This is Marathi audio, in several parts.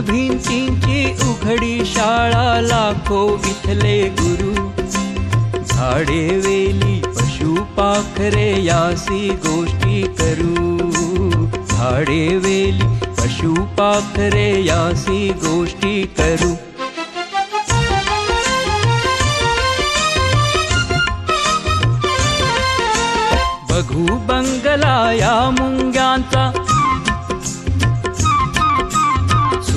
भिंतींची उघडी शाळा लाखो इथले गुरु. झाडे वेली पशु पाखरे यासी गोष्टी करू. झाडे वेली पशु पाखरे यासी गोष्टी करू. बघू बंगला या मुंग्यांचा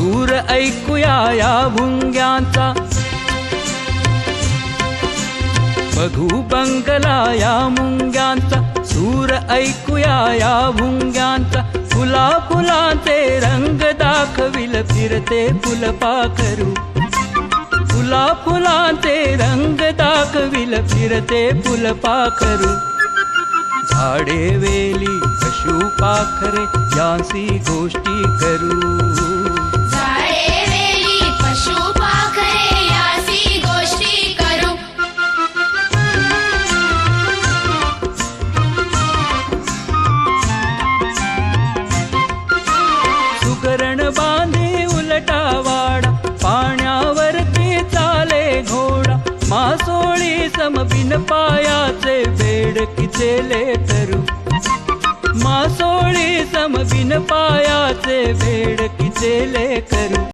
सूर ऐकूया या भुंग्यांचा. बघू बंगला या मुंग्यांचा. सूर ऐकूया या भुंग्यांचा. फुला फुलांचे रंग दाखविल फिरते फुलपाखरू फुला फुलांचे रंग दाखविल फिरते फुलपाखरू झाडे वेली पशु पाखरे यांसी गोष्टी करू. मासोळी समबिन पायाचे बेडकीचे लेटरू मासोळी समबिन पायाचे बेडकीचे लेकरू